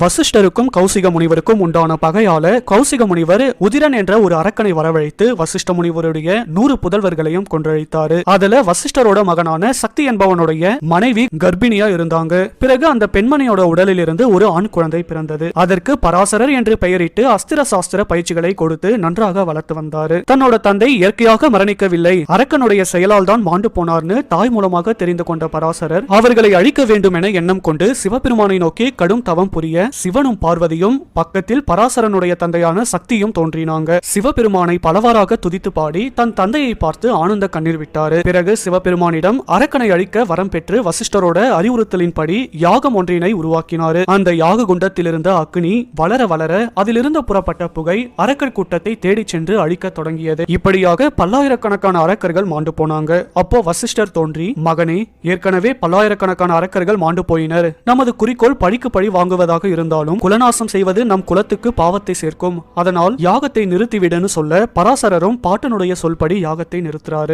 வசிஷ்டருக்கும் கௌசிக முனிவருக்கும் உண்டான பகையால கௌசிக முனிவர் உதிரன் என்ற ஒரு அரக்கனை வரவழைத்து வசிஷ்ட முனிவருடைய நூறு புதல்வர்களையும் கொன்றழித்தாரு. அதுல வசிஷ்டரோட மகனான சக்தி என்பவனுடைய மனைவி கர்ப்பிணியா இருந்தாங்க. பிறகு அந்த பெண்மணியோட உடலில் இருந்து ஒரு ஆண் குழந்தை பிறந்தது. அதற்கு பராசரர் என்று பெயரிட்டு அஸ்திர சாஸ்திர பயிற்சிகளை கொடுத்து நன்றாக வளர்த்து வந்தாரு. தன்னோட தந்தை இயற்கையாக மரணிக்கவில்லை. அரக்கனுடைய செயலால் தான் மாண்டு போனார்னு தாய் மூலமாக தெரிந்து கொண்ட பராசரர் அவர்களை அழிக்க வேண்டும் என எண்ணம் கொண்டு சிவபெருமானை நோக்கி கடும் தவம் புரிய சிவனும் பார்வதியும் பக்கத்தில் பராசரனுடைய தந்தையான சக்தியும் தோன்றினாங்க. சிவபெருமானை பலவாறாக துதித்து பாடி தன் தந்தையை பார்த்து ஆனந்த கண்ணீர் விட்டாரு. பிறகு சிவபெருமானிடம் அரக்கனை அழிக்க வரம் பெற்று வசிஷ்டரோட அறிவுறுத்தலின்படி யாகம் ஒன்றினை உருவாக்கினாரு. அந்த யாக குண்டத்திலிருந்த அக்னி வளர வளர அதிலிருந்து புறப்பட்ட புகை அரக்கர் கூட்டத்தை தேடிச் சென்று அழிக்க தொடங்கியது. இப்படியாக பல்லாயிரக்கணக்கான அரக்கர்கள் மாண்டு போனாங்க. அப்போ வசிஷ்டர் தோன்றி மகனே ஏற்கனவே பல்லாயிரக்கணக்கான அரக்கர்கள் மாண்டு போயினர். நமது குறிக்கோள் பழிக்கு பழி வாங்குவதாக இருந்தாலும் குலநாசம் செய்வது நம் குலத்துக்கு பாவத்தை சேர்க்கும். அதனால் யாகத்தை நிறுத்திவிடுன்னு சொல்ல பராசரரும் பாட்டனுடைய சொல்படி யாகத்தை நிறுத்துறாரு.